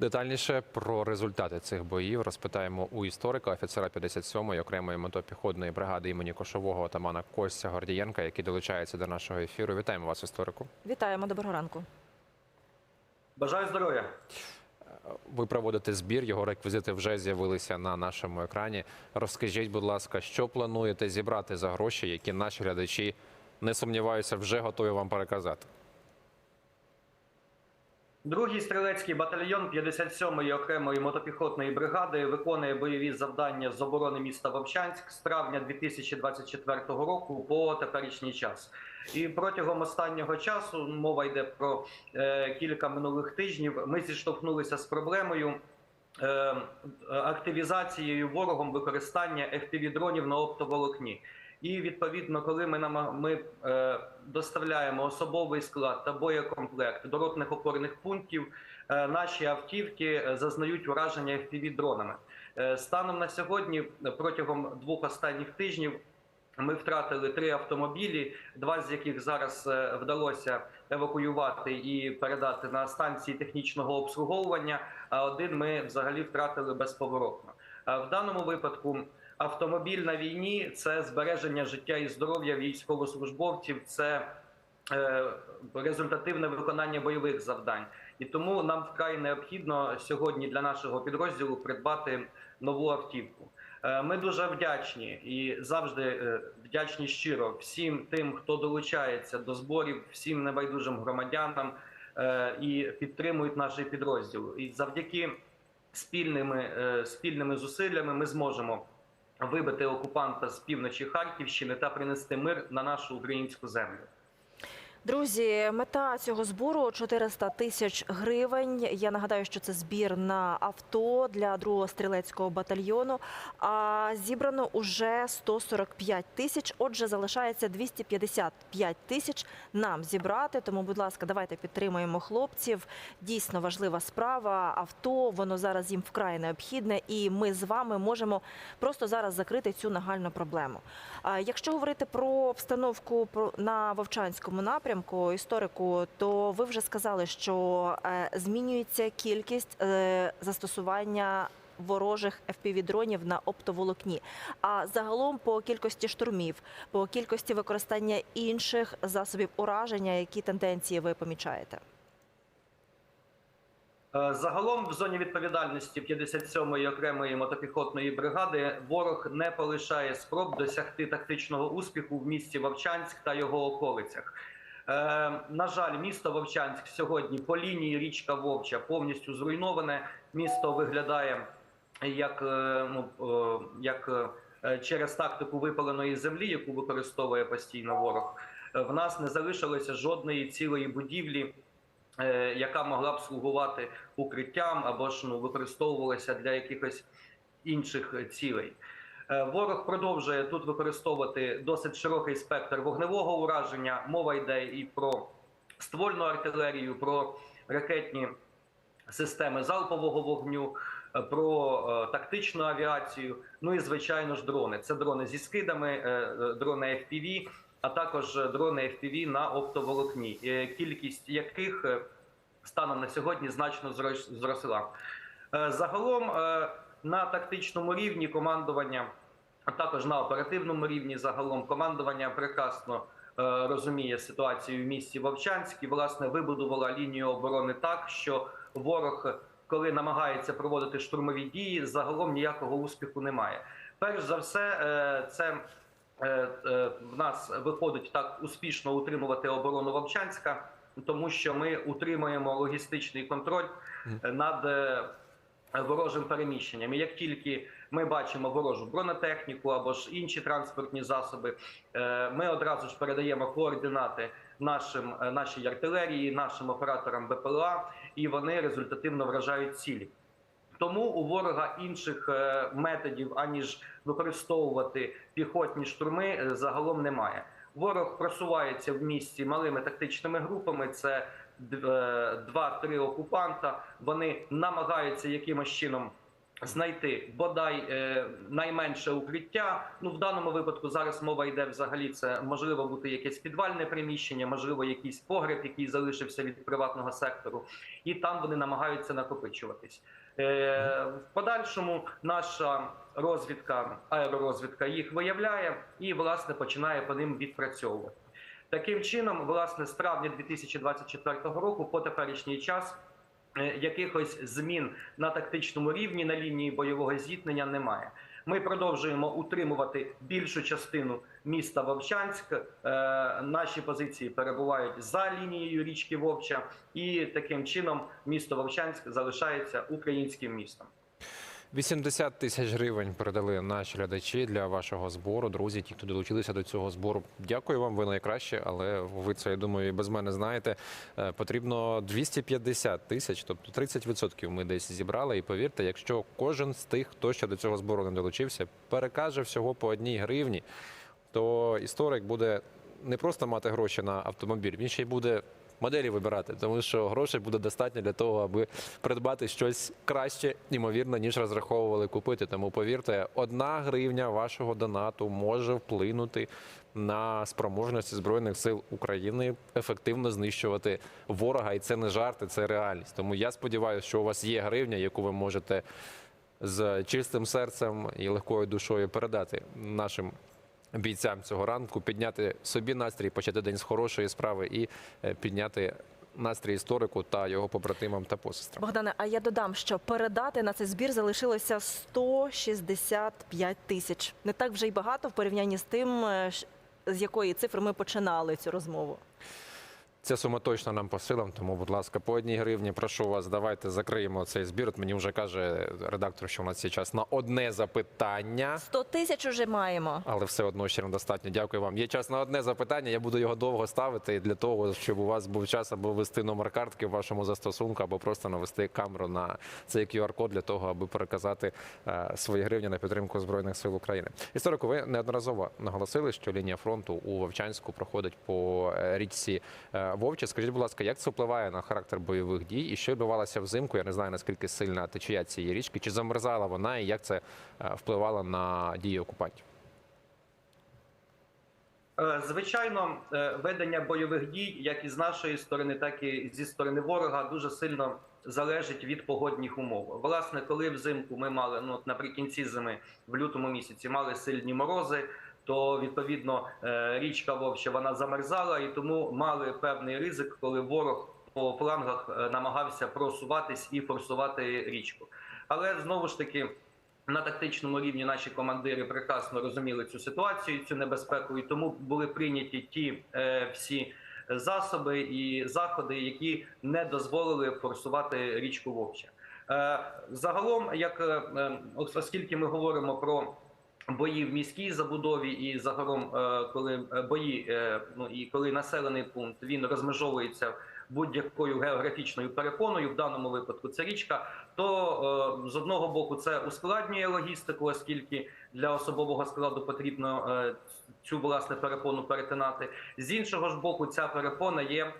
Детальніше про результати цих боїв розпитаємо у історика, офіцера 57-ї окремої мотопіхотної бригади імені Кошового отамана Костя Гордієнка, який долучається до нашого ефіру. Вітаємо вас, історику. Вітаємо, доброго ранку. Бажаю здоров'я. Ви проводите збір, його реквізити вже з'явилися на нашому екрані. Розкажіть, будь ласка, що плануєте зібрати за гроші, які наші глядачі не сумніваюся, вже готові вам переказати. Другий стрілецький батальйон 57-ї окремої мотопіхотної бригади виконує бойові завдання з оборони міста Вовчанськ з травня 2024 року по теперішній час. І протягом останнього часу мова йде про е, кілька минулих тижнів. Ми зіштовхнулися з проблемою. е, Активізацією ворогом використання FPV-дронів на оптоволокні. І відповідно, коли ми нам ми е, доставляємо особовий склад та боєкомплект до ротних опорних пунктів, е, наші автівки е, зазнають ураження fpv дронами. Е, станом на сьогодні, протягом двох останніх тижнів. Ми втратили три автомобілі, два з яких зараз е, вдалося евакуювати і передати на станції технічного обслуговування. А один ми взагалі втратили безповоротно. А В даному випадку автомобіль на війні це збереження життя і здоров'я військовослужбовців, це е, результативне виконання бойових завдань. І тому нам вкрай необхідно сьогодні для нашого підрозділу придбати нову автівку. Е, Ми дуже вдячні і завжди е, вдячні щиро всім тим, хто долучається до зборів, всім небайдужим громадянам і підтримують наш підрозділ. І завдяки спільними, спільними зусиллями ми зможемо вибити окупанта з півночі Харківщини та принести мир на нашу українську землю. Друзі, мета цього збору 400 тисяч гривень. Я нагадаю, що це збір на авто для другого стрілецького батальйону. А зібрано уже 145 тисяч. Отже, залишається 255 тисяч нам зібрати. Тому, будь ласка, давайте підтримаємо хлопців. Дійсно важлива справа. Авто воно зараз їм вкрай необхідне, і ми з вами можемо просто зараз закрити цю нагальну проблему. Якщо говорити про обстановку на Вовчанському напрямку, історику, то ви вже сказали, що е, змінюється кількість е, застосування ворожих FPV-дронів на оптоволокні. А загалом по кількості штурмів, по кількості використання інших засобів ураження, які тенденції ви помічаєте? Е, Загалом в зоні відповідальності 57-ї окремої мотопіхотної бригади ворог не полишає спроб досягти тактичного успіху в місті Вовчанськ та його околицях. Е, на жаль, місто Вовчанськ сьогодні по лінії річка Вовча повністю зруйноване. Місто виглядає як, е, ну, е, як через тактику випаленої землі, яку використовує постійно ворог. В нас не залишилося жодної цілої будівлі, яка могла б слугувати укриттям або ж ну, використовувалася для якихось інших цілей. Е, Ворог продовжує тут використовувати досить широкий спектр вогневого ураження. Мова йде і про ствольну артилерію, про ракетні системи залпового вогню, е, про е, тактичну авіацію. Ну і звичайно ж дрони. Це дрони зі скидами, дрони FPV, а також дрони FPV на оптоволокні, кількість яких станом на сьогодні значно зрос- зросла. Загалом на тактичному рівні командування, а також на оперативному рівні, загалом командування прекрасно е, розуміє ситуацію в місті Вовчанськ і власне вибудувала лінію оборони так, що ворог, коли намагається проводити штурмові дії, загалом ніякого успіху немає. Перш за все, е, це е, е, в нас виходить так успішно утримувати оборону Вовчанська, тому що ми утримуємо логістичний контроль над е, ворожим переміщенням. І як тільки ми бачимо ворожу бронетехніку або ж інші транспортні засоби, е, ми одразу ж передаємо координати нашим е, нашій артилерії, нашим операторам БПЛА, і вони результативно вражають цілі. Тому у ворога інших е, методів, аніж використовувати піхотні штурми, загалом немає. Ворог просувається в місті малими тактичними групами. Це два-три окупанта. Вони намагаються якимось чином знайти бодай е, найменше укриття. Ну в даному випадку зараз мова йде взагалі. Це можливо бути якесь підвальне приміщення, можливо, якийсь погреб, який залишився від приватного сектору, і там вони намагаються накопичуватись. Е, в подальшому наша розвідка, аеророзвідка їх виявляє і власне починає по ним відпрацьовувати. Таким чином, власне, з травня 2024 року по теперішній час якихось змін на тактичному рівні на лінії бойового зіткнення немає. Ми продовжуємо утримувати більшу частину міста Вовчанськ. Е, наші позиції перебувають за лінією річки Вовча, і таким чином місто Вовчанськ залишається українським містом. 80 тисяч гривень передали наші глядачі для вашого збору. Друзі, ті, хто долучилися до цього збору. Дякую вам, ви найкраще, але ви це я думаю, і без мене знаєте. Е, Потрібно 250 тисяч, тобто 30% ми десь зібрали. І повірте, якщо кожен з тих, хто ще до цього збору не долучився, перекаже всього по одній гривні, то історик буде не просто мати гроші на автомобіль, він ще й буде моделі вибирати, тому що грошей буде достатньо для того, аби придбати щось краще, ймовірно, ніж розраховували купити. Тому повірте, одна гривня вашого донату може вплинути на спроможності збройних сил України ефективно знищувати ворога, і це не жарти, це реальність. Тому я сподіваюся, що у вас є гривня, яку ви можете з чистим серцем і легкою душою передати нашим бійцям цього ранку, підняти собі настрій, почати день з хорошої справи і е, підняти настрій історику та його побратимам та посестрам. Богдане, а я додам, що передати на цей збір залишилося 165 тисяч. Не так вже й багато в порівнянні з тим, е, з якої цифри ми починали цю розмову. Ця сума точно нам по силам, тому, будь ласка, по одній гривні прошу вас, давайте закриємо цей збір. От мені вже каже редактор, що у нас є час на одне запитання. 100 тисяч уже маємо. Але все одно ще недостатньо. Дякую вам. Є час на одне запитання. Я буду його довго ставити для того, щоб у вас був час або ввести номер картки в вашому застосунку, або просто навести камеру на цей QR-код для того, аби переказати е, свої гривні на підтримку збройних сил України. Історику, ви неодноразово наголосили, що лінія фронту у Вовчанську проходить по е, річці е, Вовче. Скажіть, будь ласка, як це впливає на характер бойових дій? І що відбувалося взимку? Я не знаю наскільки сильна течія цієї річки, чи замерзала вона, і як це е, впливало на дії окупантів? Е, Звичайно, е, ведення бойових дій, як із нашої сторони, так і зі сторони ворога, дуже сильно залежить від погодних умов. Власне, коли взимку ми мали ну наприкінці зими, в лютому місяці, мали сильні морози, то відповідно е, річка Вовча вона замерзала, і тому мали певний ризик, коли ворог по флангах е, намагався просуватись і форсувати річку. Але знову ж таки. На тактичному рівні наші командири прекрасно розуміли цю ситуацію, цю небезпеку, і тому були прийняті ті е, всі засоби і заходи, які не дозволили форсувати річку Вовча. Е, загалом, як е, оскільки ми говоримо про бої в міській забудові, і загалом, е, коли е, бої, е, ну і коли населений пункт він розмежовується будь-якою географічною перепоною, в даному випадку це річка, то з одного боку це ускладнює логістику, оскільки для особового складу потрібно цю власне перепону перетинати. З іншого ж боку, ця перепона є.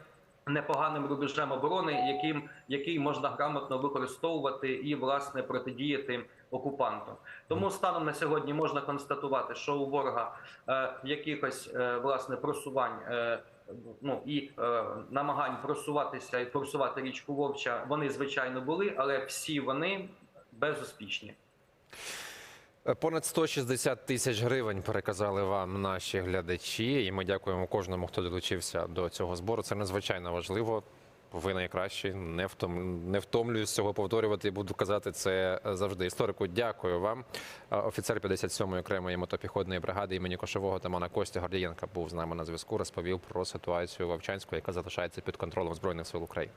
Непоганим рубежем оборони, яким який можна грамотно використовувати і власне протидіяти окупанту. Тому станом на сьогодні можна констатувати, що у ворога е, якихось е, власне просувань е, ну і е, намагань просуватися і форсувати річку Вовча, вони звичайно були, але всі вони безуспішні. Е, Понад 160 тисяч гривень переказали вам наші глядачі, і ми дякуємо кожному, хто долучився до цього збору. Це надзвичайно важливо. Ви найкращі. Не втом... не втомлююсь цього повторювати. і Буду казати це завжди. Історику, дякую вам. Офіцер 57-ї окремої мотопіходної бригади імені Кошового Тамана Костя Гордієнка був з нами на зв'язку. Розповів про ситуацію в Вовчанську, яка залишається під контролем збройних сил України.